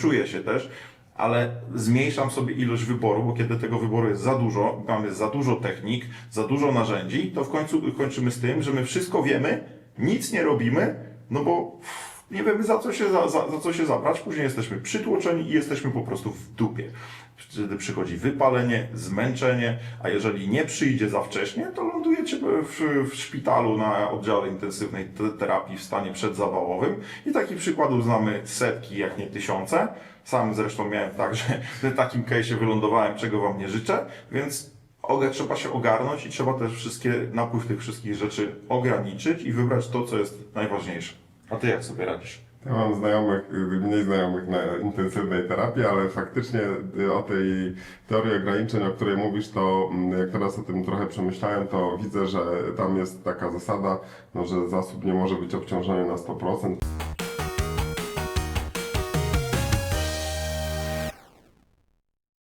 czuję się też, ale zmniejszam sobie ilość wyboru, bo kiedy tego wyboru jest za dużo, mamy za dużo technik, za dużo narzędzi, to w końcu kończymy z tym, że my wszystko wiemy, nic nie robimy, no bo nie wiemy za co się, za, za, za co się zabrać, później jesteśmy przytłoczeni i jesteśmy po prostu w dupie. Wtedy przychodzi wypalenie, zmęczenie, a jeżeli nie przyjdzie za wcześnie, to lądujecie w, w szpitalu na oddziale intensywnej te- terapii w stanie przedzawałowym. I takich przykładów znamy setki, jak nie tysiące. Sam zresztą miałem tak, że w takim case'ie wylądowałem, czego Wam nie życzę, więc trzeba się ogarnąć i trzeba też wszystkie, napływ tych wszystkich rzeczy ograniczyć i wybrać to, co jest najważniejsze. A Ty jak sobie radzisz? Ja mam znajomych, y, mniej znajomych na intensywnej terapii, ale faktycznie y, o tej teorii ograniczeń, o której mówisz, to mm, jak teraz o tym trochę przemyślałem, to widzę, że tam jest taka zasada, no, że zasób nie może być obciążony na 100%.